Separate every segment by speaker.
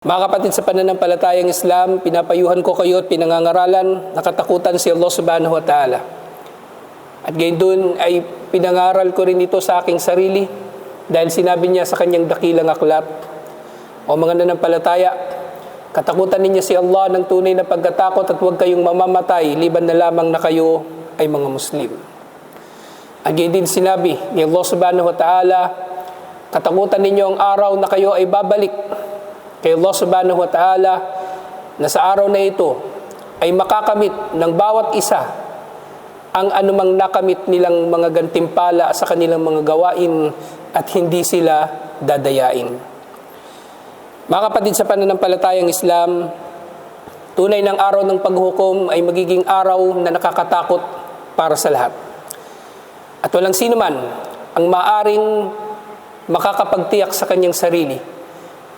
Speaker 1: Mga kapatid sa pananampalatayang Islam, pinapayuhan ko kayo at pinangangaralan na katakutan si Allah subhanahu wa ta'ala. At ngayon doon ay pinangaral ko rin ito sa aking sarili dahil sinabi niya sa kanyang dakilang aklat, O mga nanampalataya, katakutan ninyo si Allah ng tunay na pagkatakot at huwag kayong mamamatay liban na lamang na kayo ay mga Muslim. At ngayon din sinabi ni Allah subhanahu wa ta'ala, katakutan ninyo ang araw na kayo ay babalik kay Allah subhanahu wa ta'ala na sa araw na ito ay makakamit ng bawat isa ang anumang nakamit nilang mga gantimpala sa kanilang mga gawain at hindi sila dadayain. Mga kapatid sa pananampalatayang Islam, tunay ng araw ng paghukom ay magiging araw na nakakatakot para sa lahat. At walang sino man ang maaring makakapagtiyak sa kanyang sarili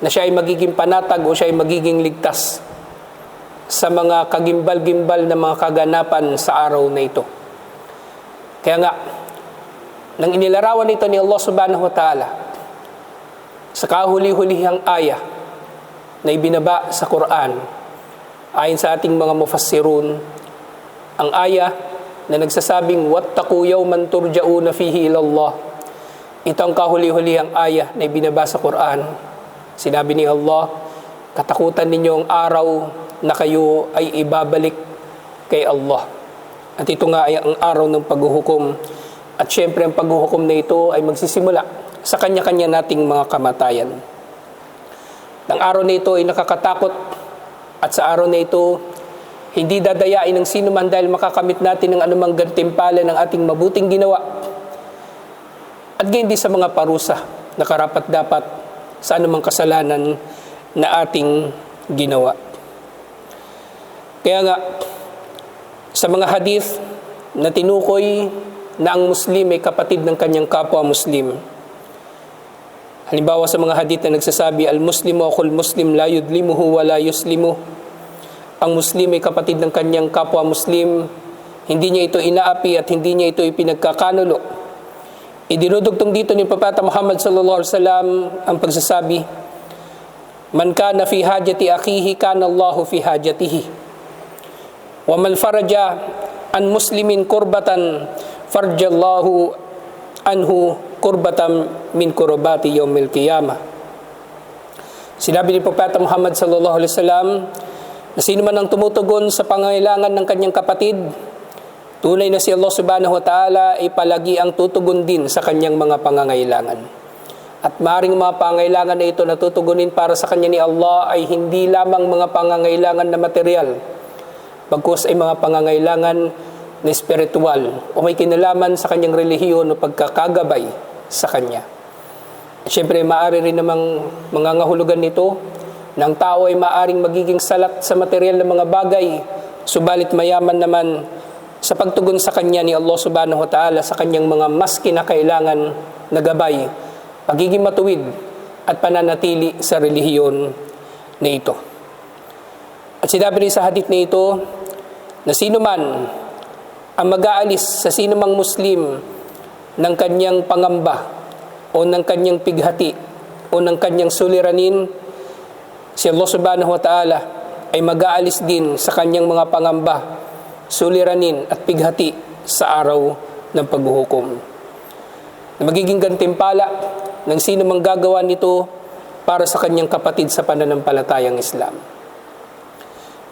Speaker 1: na siya ay magiging panatag o siya ay magiging ligtas sa mga kagimbal-gimbal na mga kaganapan sa araw na ito. Kaya nga, nang inilarawan ito ni Allah subhanahu wa ta'ala sa kahuli-hulihang ayah na ibinaba sa Quran ayon sa ating mga mufassirun ang ayah na nagsasabing wattaqu yawman turja'una fihi ila Allah ito ang kahuli-hulihang ayah na ibinaba sa Quran Sinabi ni Allah, katakutan ninyo ang araw na kayo ay ibabalik kay Allah. At ito nga ay ang araw ng paghuhukom. At syempre ang paghuhukom na ito ay magsisimula sa kanya-kanya nating mga kamatayan. Ang araw na ito ay nakakatakot at sa araw na ito hindi dadayain ng sino man dahil makakamit natin ng anumang gantimpala ng ating mabuting ginawa. At hindi sa mga parusa na karapat dapat sa anumang kasalanan na ating ginawa. Kaya nga, sa mga hadith na tinukoy na ang Muslim ay kapatid ng kanyang kapwa Muslim. Halimbawa sa mga hadith na nagsasabi, Al-Muslimu akul Muslim la yudlimuhu wa la yuslimu. Ang Muslim ay kapatid ng kanyang kapwa Muslim, hindi niya ito inaapi at hindi niya ito ipinagkakanulo Idinudugtong dito ni Papa Muhammad sallallahu alaihi wasallam ang pagsasabi, Man kana fi hajati akhihi kana Allahu fi hajatihi. Wa man faraja an muslimin kurbatan farjallahu anhu kurbatan min kurbati yaumil qiyamah. Sinabi ni Papa Muhammad sallallahu alaihi wasallam na sino man ang tumutugon sa pangailangan ng kanyang kapatid, Tunay na si Allah subhanahu wa ta'ala ay palagi ang tutugon din sa kanyang mga pangangailangan. At maring mga pangailangan na ito na tutugunin para sa kanya ni Allah ay hindi lamang mga pangangailangan na material, bagkus ay mga pangangailangan na spiritual o may kinalaman sa kanyang relihiyon o pagkakagabay sa kanya. Siyempre, maaari rin namang mga ngahulugan nito ng tao ay maaring magiging salat sa material ng mga bagay, subalit mayaman naman sa pagtugon sa kanya ni Allah subhanahu wa ta'ala sa kanyang mga mas kinakailangan na gabay, pagiging matuwid at pananatili sa relihiyon na ito. At sinabi rin sa hadith na ito na sino man ang mag-aalis sa sino mang Muslim ng kanyang pangamba o ng kanyang pighati o ng kanyang suliranin, si Allah subhanahu wa ta'ala ay mag-aalis din sa kanyang mga pangamba suliranin at pighati sa araw ng paghuhukom. Na magiging gantimpala ng sino mang gagawa nito para sa kanyang kapatid sa pananampalatayang Islam.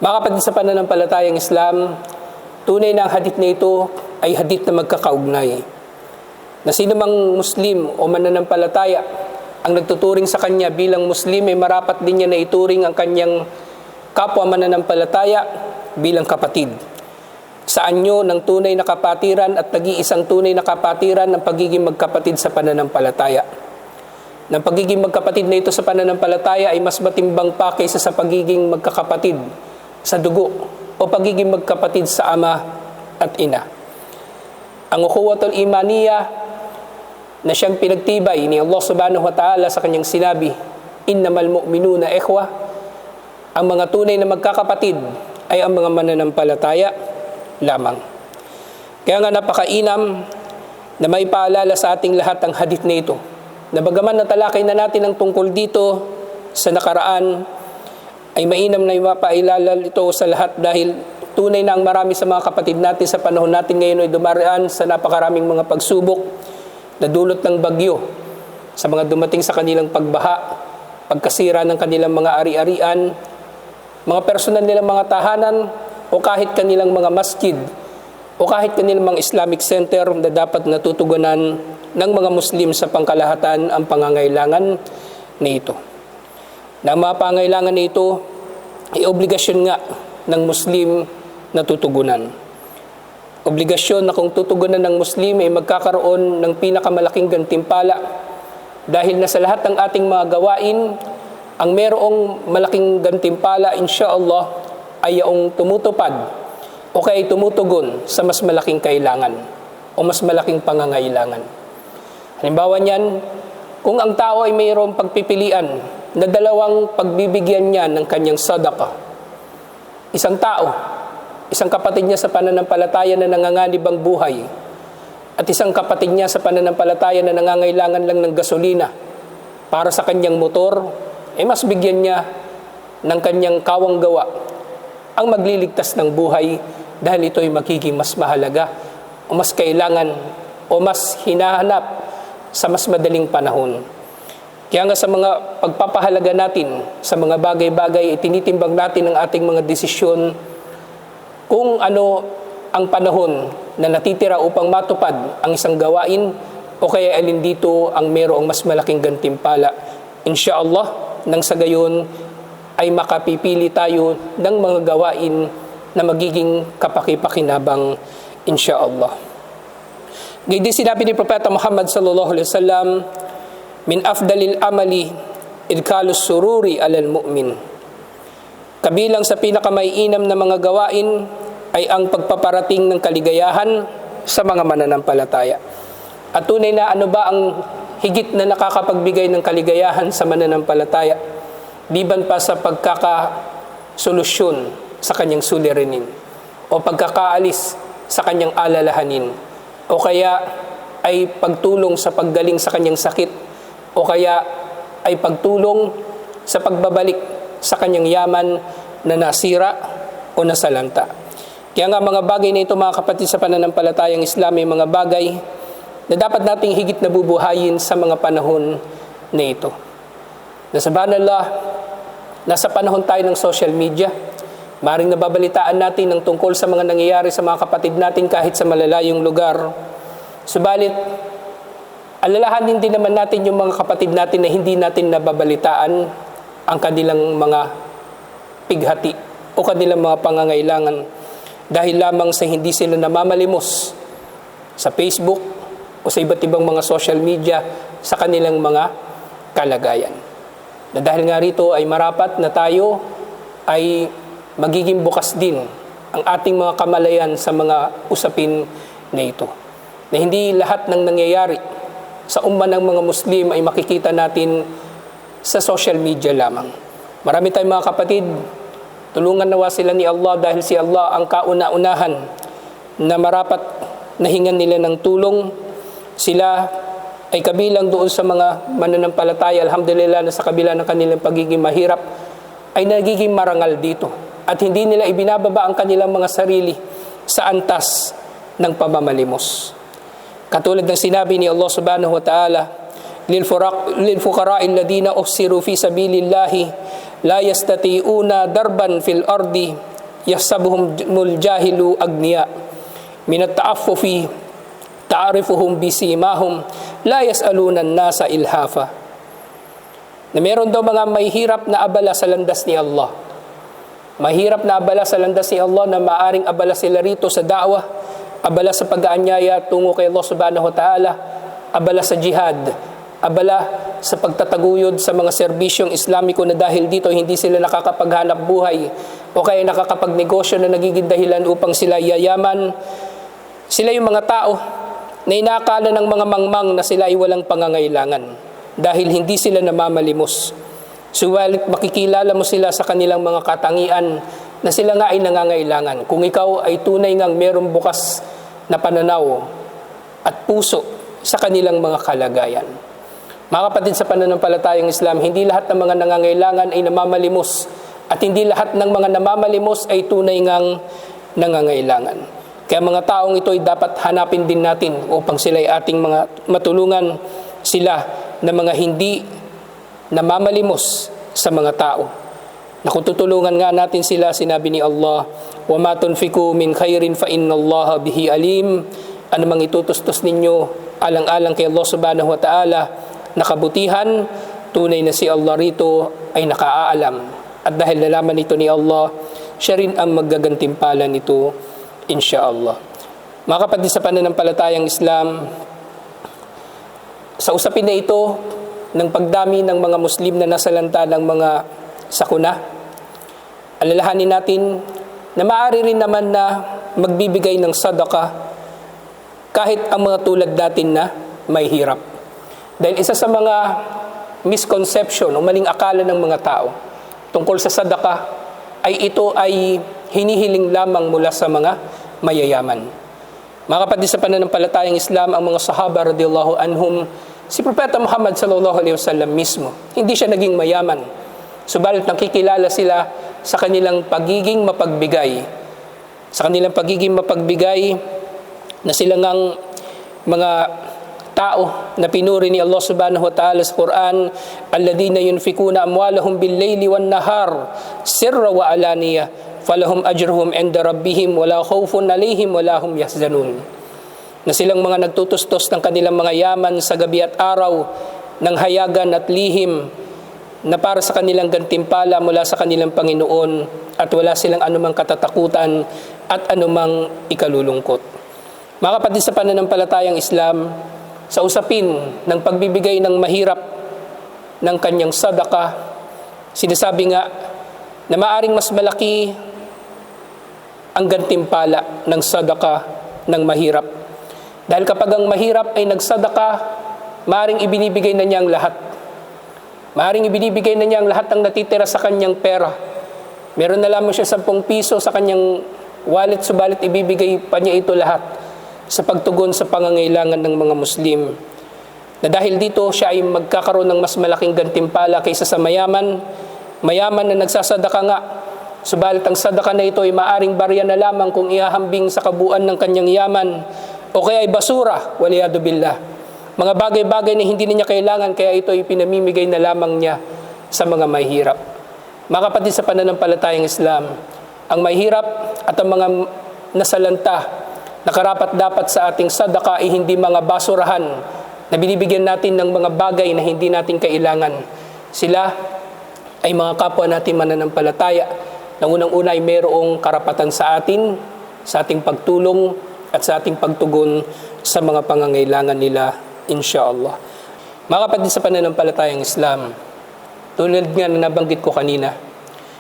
Speaker 1: Mga kapatid sa pananampalatayang Islam, tunay na ang hadith na ito ay hadith na magkakaugnay. Na sino mang Muslim o mananampalataya ang nagtuturing sa kanya bilang Muslim ay marapat din niya na ituring ang kanyang kapwa mananampalataya bilang kapatid sa anyo ng tunay na kapatiran at nag-iisang tunay na kapatiran ng pagiging magkapatid sa pananampalataya. Ng pagiging magkapatid na ito sa pananampalataya ay mas matimbang pa kaysa sa pagiging magkakapatid sa dugo o pagiging magkapatid sa ama at ina. Ang ukhuwatul imaniya na siyang pinagtibay ni Allah subhanahu wa ta'ala sa kanyang sinabi, Innamal mu'minuna ikhwa, ang mga tunay na magkakapatid ay ang mga mananampalataya lamang. Kaya nga napakainam na may paalala sa ating lahat ang hadith na ito. Na bagaman natalakay na natin ang tungkol dito sa nakaraan, ay mainam na ipapailala ito sa lahat dahil tunay na ang marami sa mga kapatid natin sa panahon natin ngayon ay dumaraan sa napakaraming mga pagsubok na dulot ng bagyo sa mga dumating sa kanilang pagbaha, pagkasira ng kanilang mga ari-arian, mga personal nilang mga tahanan o kahit kanilang mga masjid o kahit kanilang mga Islamic center na dapat natutugunan ng mga Muslim sa pangkalahatan ang pangangailangan nito. Na mga pangangailangan nito ay obligasyon nga ng Muslim na tutugunan. Obligasyon na kung tutugunan ng Muslim ay magkakaroon ng pinakamalaking gantimpala dahil na sa lahat ng ating mga gawain, ang merong malaking gantimpala, insya Allah, ay yung tumutupad o kaya tumutugon sa mas malaking kailangan o mas malaking pangangailangan. Halimbawa niyan, kung ang tao ay mayroong pagpipilian na dalawang pagbibigyan niya ng kanyang sadaka, isang tao, isang kapatid niya sa pananampalataya na nanganganib ang buhay, at isang kapatid niya sa pananampalataya na nangangailangan lang ng gasolina para sa kanyang motor, eh mas bigyan niya ng kanyang kawang gawa ang magliligtas ng buhay dahil ito ay magiging mas mahalaga o mas kailangan o mas hinahanap sa mas madaling panahon. Kaya nga sa mga pagpapahalaga natin sa mga bagay-bagay, itinitimbang natin ang ating mga desisyon kung ano ang panahon na natitira upang matupad ang isang gawain o kaya alin dito ang mayroong mas malaking gantimpala. Insya Allah, nang sa gayon ay makapipili tayo ng mga gawain na magiging kapakipakinabang insya Allah. Ngayon din sinabi ni Propeta Muhammad sallallahu alaihi wasallam, min afdalil amali idkalus sururi alal mu'min. Kabilang sa pinakamainam na mga gawain ay ang pagpaparating ng kaligayahan sa mga mananampalataya. At tunay na ano ba ang higit na nakakapagbigay ng kaligayahan sa mananampalataya, liban pa sa pagkakasolusyon sa kanyang suliranin o pagkakaalis sa kanyang alalahanin o kaya ay pagtulong sa paggaling sa kanyang sakit o kaya ay pagtulong sa pagbabalik sa kanyang yaman na nasira o nasalanta. Kaya nga mga bagay na ito mga kapatid sa pananampalatayang Islam ay mga bagay na dapat nating higit na bubuhayin sa mga panahon na ito. Na sa banallah, nasa panahon tayo ng social media, maring nababalitaan natin ng tungkol sa mga nangyayari sa mga kapatid natin kahit sa malalayong lugar. Subalit, alalahanin din naman natin yung mga kapatid natin na hindi natin nababalitaan ang kanilang mga pighati o kanilang mga pangangailangan dahil lamang sa hindi sila namamalimos sa Facebook o sa iba't ibang mga social media sa kanilang mga kalagayan. Na dahil nga rito ay marapat na tayo ay magiging bukas din ang ating mga kamalayan sa mga usapin na ito. Na hindi lahat ng nangyayari sa umma ng mga Muslim ay makikita natin sa social media lamang. Marami tayong mga kapatid Tulungan nawa sila ni Allah dahil si Allah ang kauna-unahan na marapat nahingan nila ng tulong. Sila ay kabilang doon sa mga mananampalataya, alhamdulillah na sa kabila ng kanilang pagiging mahirap, ay nagiging marangal dito. At hindi nila ibinababa ang kanilang mga sarili sa antas ng pamamalimos. Katulad ng sinabi ni Allah subhanahu wa ta'ala, للفقراء الذين أحصروا في سبيل الله لا يستطيعون دربا في الأرض يحسبهم الجاهل أغنياء من التعفف تعرفهم بسيماهم la yas'alunan nasa ilhafa. Na meron daw mga mahirap na abala sa landas ni Allah. Mahirap na abala sa landas ni Allah na maaring abala sila rito sa da'wah, abala sa pag-aanyaya tungo kay Allah subhanahu wa ta'ala, abala sa jihad, abala sa pagtataguyod sa mga serbisyong Islamiko na dahil dito hindi sila nakakapaghanap buhay o kaya nakakapagnegosyo na nagiging dahilan upang sila yayaman. Sila yung mga tao na inakala ng mga mangmang na sila ay walang pangangailangan dahil hindi sila namamalimos. Subalit makikilala mo sila sa kanilang mga katangian na sila nga ay nangangailangan. Kung ikaw ay tunay ngang merong bukas na pananaw at puso sa kanilang mga kalagayan. Mga kapatid sa pananampalatayang Islam, hindi lahat ng mga nangangailangan ay namamalimos At hindi lahat ng mga namamalimos ay tunay ngang nangangailangan. Kaya mga taong ito ay dapat hanapin din natin upang sila ay ating mga matulungan sila na mga hindi namamalimos sa mga tao. Na kung tutulungan nga natin sila, sinabi ni Allah, وَمَا تُنْفِكُوا مِنْ خَيْرٍ فَإِنَّ اللَّهَ بِهِ أَلِيمٌ Ano mang itutustos ninyo, alang-alang kay Allah subhanahu wa ta'ala, nakabutihan, tunay na si Allah rito ay nakaaalam. At dahil nalaman ito ni Allah, siya rin ang maggagantimpala nito, insha'Allah. Mga kapatid sa pananampalatayang Islam, sa usapin na ito, ng pagdami ng mga Muslim na nasalanta ng mga sakuna, alalahanin natin na maaari rin naman na magbibigay ng sadaka kahit ang mga tulad natin na may hirap. Dahil isa sa mga misconception o maling akala ng mga tao tungkol sa sadaka ay ito ay hinihiling lamang mula sa mga mayayaman. Mga kapatid sa pananampalatayang Islam, ang mga sahaba radiyallahu anhum, si Propeta Muhammad sallallahu alaihi wasallam mismo, hindi siya naging mayaman. Subalit nakikilala sila sa kanilang pagiging mapagbigay. Sa kanilang pagiging mapagbigay na silang ang mga tao na pinuri ni Allah subhanahu wa ta'ala sa Quran alladhina yunfikuna amwalahum bil-layli wan-nahar sirra wa alaniya falahum ajruhum 'inda rabbihim wala khawfun 'alayhim wala hum yahzanun na silang mga nagtutustos ng kanilang mga yaman sa gabi at araw ng hayagan at lihim na para sa kanilang gantimpala mula sa kanilang Panginoon at wala silang anumang katatakutan at anumang ikalulungkot. Mga kapatid sa pananampalatayang Islam, sa usapin ng pagbibigay ng mahirap ng kanyang sadaka, sinasabi nga na maaring mas malaki ang gantimpala ng sadaka ng mahirap. Dahil kapag ang mahirap ay nagsadaka, maaring ibinibigay na niya ang lahat. Maaring ibinibigay na niya ang lahat ng natitira sa kanyang pera. Meron na lamang siya 10 piso sa kanyang wallet, subalit ibibigay pa niya ito lahat sa pagtugon sa pangangailangan ng mga Muslim. Na dahil dito siya ay magkakaroon ng mas malaking gantimpala kaysa sa mayaman, mayaman na nagsasadaka nga. Subalit ang sadaka na ito ay maaring barya na lamang kung ihahambing sa kabuuan ng kanyang yaman o kaya ay basura, waliyado billah. Mga bagay-bagay na hindi niya kailangan kaya ito ay pinamimigay na lamang niya sa mga mahirap. Mga kapatid sa pananampalatayang Islam, ang mahirap at ang mga nasalanta na karapat dapat sa ating sadaka ay hindi mga basurahan na binibigyan natin ng mga bagay na hindi natin kailangan. Sila ay mga kapwa natin mananampalataya na unang-una ay mayroong karapatan sa atin, sa ating pagtulong at sa ating pagtugon sa mga pangangailangan nila, insyaAllah. Mga kapatid sa pananampalatayang Islam, tulad nga na nabanggit ko kanina,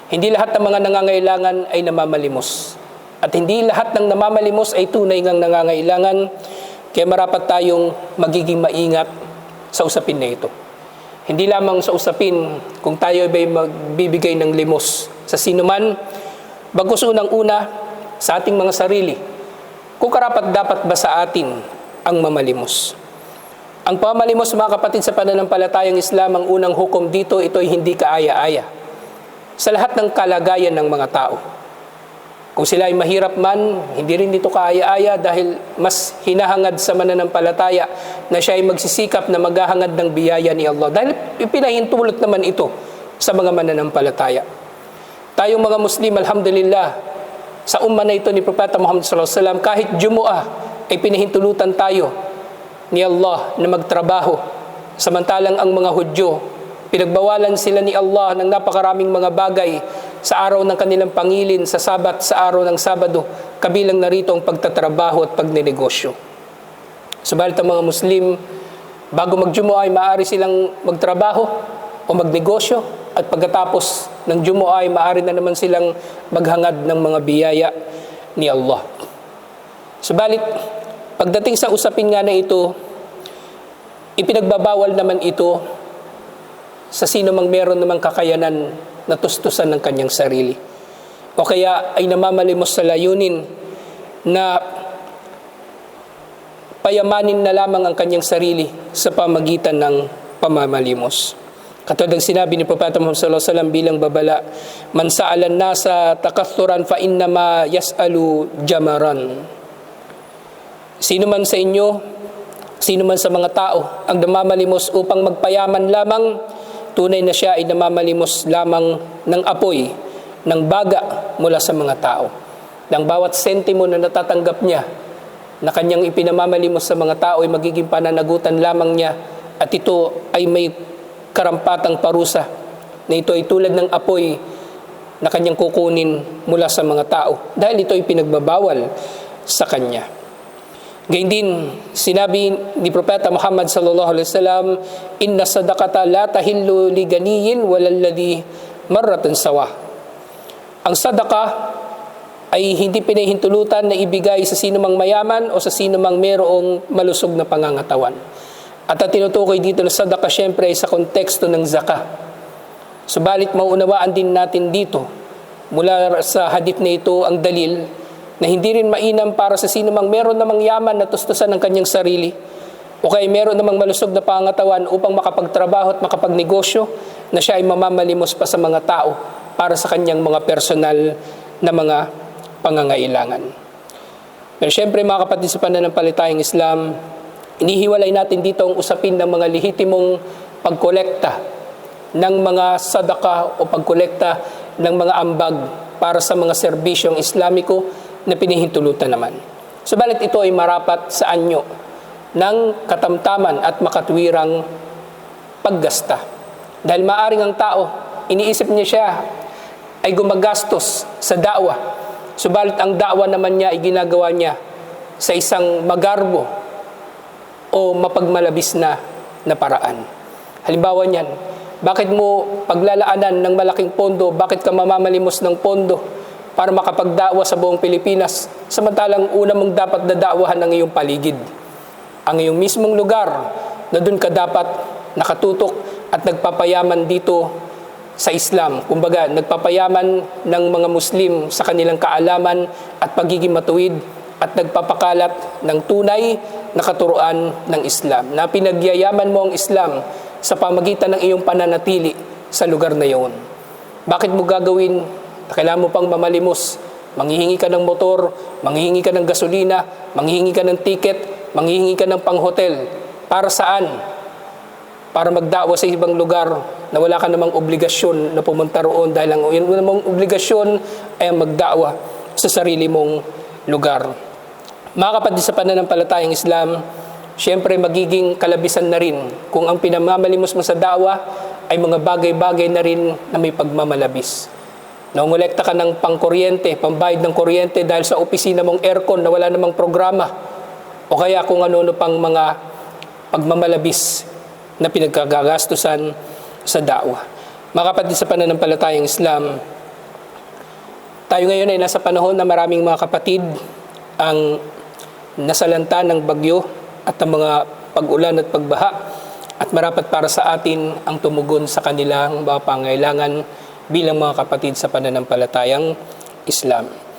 Speaker 1: hindi lahat ng mga nangangailangan ay namamalimos. At hindi lahat ng namamalimos ay tunay ngang nangangailangan, kaya marapat tayong magiging maingat sa usapin na ito. Hindi lamang sa usapin kung tayo ay magbibigay ng limos sa sino man, bagos unang-una sa ating mga sarili, kung karapat dapat ba sa atin ang mamalimos. Ang pamalimos mga kapatid sa pananampalatayang Islam, ang unang hukom dito, ito ay hindi kaaya-aya. Sa lahat ng kalagayan ng mga tao. Kung sila ay mahirap man, hindi rin dito kaaya-aya dahil mas hinahangad sa mananampalataya na siya ay magsisikap na maghahangad ng biyaya ni Allah. Dahil ipinahintulot naman ito sa mga mananampalataya. Tayong mga Muslim, Alhamdulillah, sa umma na ito ni Propeta Muhammad SAW, kahit Jumu'ah ay pinahintulutan tayo ni Allah na magtrabaho. Samantalang ang mga Hudyo, pinagbawalan sila ni Allah ng napakaraming mga bagay sa araw ng kanilang pangilin, sa sabat, sa araw ng Sabado, kabilang narito ang pagtatrabaho at pagninegosyo. Subalit ang mga Muslim, bago magjumu'a ay maaari silang magtrabaho o magnegosyo at pagkatapos ng jumu'a ay maaari na naman silang maghangad ng mga biyaya ni Allah. Subalit, pagdating sa usapin nga na ito, ipinagbabawal naman ito sa sino mang meron namang kakayanan na tustusan ng kanyang sarili. O kaya ay namamalimos sa layunin na payamanin na lamang ang kanyang sarili sa pamagitan ng pamamalimos. Katulad ng sinabi ni Propeta Muhammad sallallahu alaihi wasallam bilang babala, "Man sa'alan nasa takathuran fa innama yas'alu jamaran." Sino man sa inyo, sino man sa mga tao ang namamalimos upang magpayaman lamang, tunay na siya ay namamalimos lamang ng apoy, ng baga mula sa mga tao. Ng bawat sentimo na natatanggap niya na kanyang ipinamamalimos sa mga tao ay magiging pananagutan lamang niya at ito ay may karampatang parusa na ito ay tulad ng apoy na kanyang kukunin mula sa mga tao dahil ito ay pinagbabawal sa kanya. Gayun din, sinabi ni Propeta Muhammad sallallahu alaihi wasallam, "Inna sadaqata la tahillu li ganiyin walalladhi marratan sawa." Ang sadaka ay hindi pinahintulutan na ibigay sa sino mang mayaman o sa sino mang mayroong malusog na pangangatawan. At ang tinutukoy dito na sadaka syempre ay sa konteksto ng zaka. Subalit mauunawaan din natin dito mula sa hadith na ito ang dalil na hindi rin mainam para sa sino mang meron namang yaman na tustusan ng kanyang sarili o kaya meron namang malusog na pangatawan upang makapagtrabaho at makapagnegosyo na siya ay mamamalimos pa sa mga tao para sa kanyang mga personal na mga pangangailangan. Pero syempre mga kapatid sa pananampalatayang Islam, inihiwalay natin dito ang usapin ng mga lehitimong pagkolekta ng mga sadaka o pagkolekta ng mga ambag para sa mga serbisyong Islamiko na pinihintulutan naman. Subalit ito ay marapat sa anyo ng katamtaman at makatwirang paggasta. Dahil maaring ang tao, iniisip niya siya ay gumagastos sa da'wa. Subalit ang da'wa naman niya ay ginagawa niya sa isang magarbo o mapagmalabis na, na paraan. Halimbawa niyan, bakit mo paglalaanan ng malaking pondo, bakit ka mamamalimos ng pondo para makapagdawa sa buong Pilipinas, samantalang una mong dapat dadaawahan ang iyong paligid. Ang iyong mismong lugar na doon ka dapat nakatutok at nagpapayaman dito sa Islam. Kumbaga, nagpapayaman ng mga Muslim sa kanilang kaalaman at pagiging matuwid at nagpapakalat ng tunay na katuruan ng Islam. Na pinagyayaman mo ang Islam sa pamagitan ng iyong pananatili sa lugar na iyon. Bakit mo gagawin? Kailangan mo pang mamalimos. Manghihingi ka ng motor, manghihingi ka ng gasolina, manghihingi ka ng ticket, manghihingi ka ng panghotel. Para saan? Para magdawa sa ibang lugar na wala ka namang obligasyon na pumunta roon dahil ang yun namang obligasyon ay magdawa sa sarili mong lugar. Mga kapatid sa pananampalatayang Islam, syempre magiging kalabisan na rin kung ang pinamamalimos mo sa dawa ay mga bagay-bagay na rin na may pagmamalabis. Nangolekta ka ng pangkuryente, pambayad ng kuryente dahil sa opisina mong aircon na wala namang programa o kaya kung ano-ano pang mga pagmamalabis na pinagkagagastusan sa dawa. Mga kapatid sa pananampalatayang Islam, tayo ngayon ay nasa panahon na maraming mga kapatid ang nasalanta ng bagyo at ang mga pag-ulan at pagbaha at marapat para sa atin ang tumugon sa kanilang mga pangailangan bilang mga kapatid sa pananampalatayang Islam.